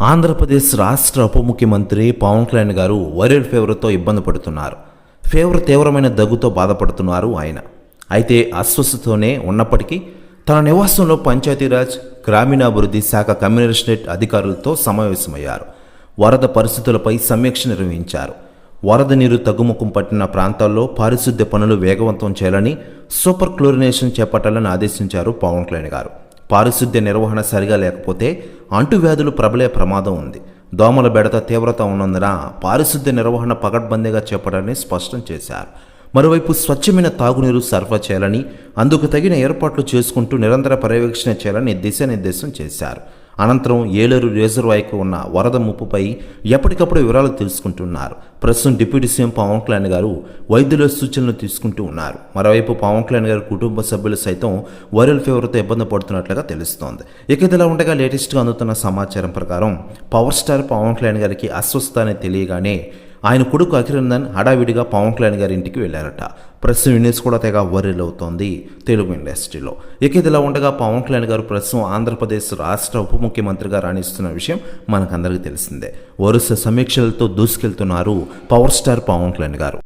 ఆంధ్రప్రదేశ్ రాష్ట్ర ఉప ముఖ్యమంత్రి పవన్ కళ్యాణ్ గారు వైరల్ ఫీవర్తో ఇబ్బంది పడుతున్నారు. ఫీవర్ తీవ్రమైన దగ్గుతో బాధపడుతున్నారు ఆయన. అయితే అస్వస్థతోనే ఉన్నప్పటికీ తన నివాసంలో పంచాయతీరాజ్ గ్రామీణాభివృద్ధి శాఖ కమిషనరేట్ అధికారులతో సమావేశమయ్యారు. వరద పరిస్థితులపై సమీక్ష నిర్వహించారు. వరద నీరు తగ్గుముఖం పట్టిన ప్రాంతాల్లో పారిశుద్ధ్య పనులు వేగవంతం చేయాలని సూపర్ క్లోరినేషన్ చేపట్టాలని ఆదేశించారు పవన్ కళ్యాణ్ గారు. పారిశుద్ధ్య నిర్వహణ సరిగా లేకపోతే అంటువ్యాధులు ప్రబలే ప్రమాదం ఉంది. దోమల బెడత తీవ్రత ఉన్నందున పారిశుద్ధ్య నిర్వహణ పకడ్బందీగా చేపట్టాలని స్పష్టం చేశారు. మరోవైపు స్వచ్ఛమైన తాగునీరు సరఫరా చేయాలని అందుకు తగిన ఏర్పాట్లు చేసుకుంటూ నిరంతర పర్యవేక్షణ చేయాలని దిశానిర్దేశం చేశారు. అనంతరం ఏలూరు రిజర్వాయర్కు ఉన్న వరద ముప్పుపై ఎప్పటికప్పుడు వివరాలు తెలుసుకుంటున్నారు. ప్రస్తుతం డిప్యూటీ సీఎం పవన్ కళ్యాణ్ గారు వైద్యుల సూచనలు తీసుకుంటూ ఉన్నారు. మరోవైపు పవన్ కళ్యాణ్ గారి కుటుంబ సభ్యులు సైతం వైరల్ ఫీవర్తో ఇబ్బంది పడుతున్నట్లుగా తెలుస్తోంది. ఇక ఇదిలా ఉండగా లేటెస్ట్గా అందుతున్న సమాచారం ప్రకారం పవర్ స్టార్ పవన్ కళ్యాణ్ గారికి అస్వస్థత అని తెలియగానే ఆయన కొడుకు అఖిరందన్ హడావిడిగా పవన్ కళ్యాణ్ గారి ఇంటికి వెళ్ళారట. ప్రస్తుతం యూనిస్ కూడా తెగ వైరల్ అవుతోంది తెలుగు ఇండస్ట్రీలో. ఇక ఇదిలా ఉండగా పవన్ కళ్యాణ్ గారు ప్రస్తుతం ఆంధ్రప్రదేశ్ రాష్ట్ర ఉప ముఖ్యమంత్రిగా రాణిస్తున్న విషయం మనకందరికీ తెలిసిందే. వరుస సమీక్షలతో దూసుకెళ్తున్నారు పవర్ స్టార్ పవన్ కళ్యాణ్ గారు.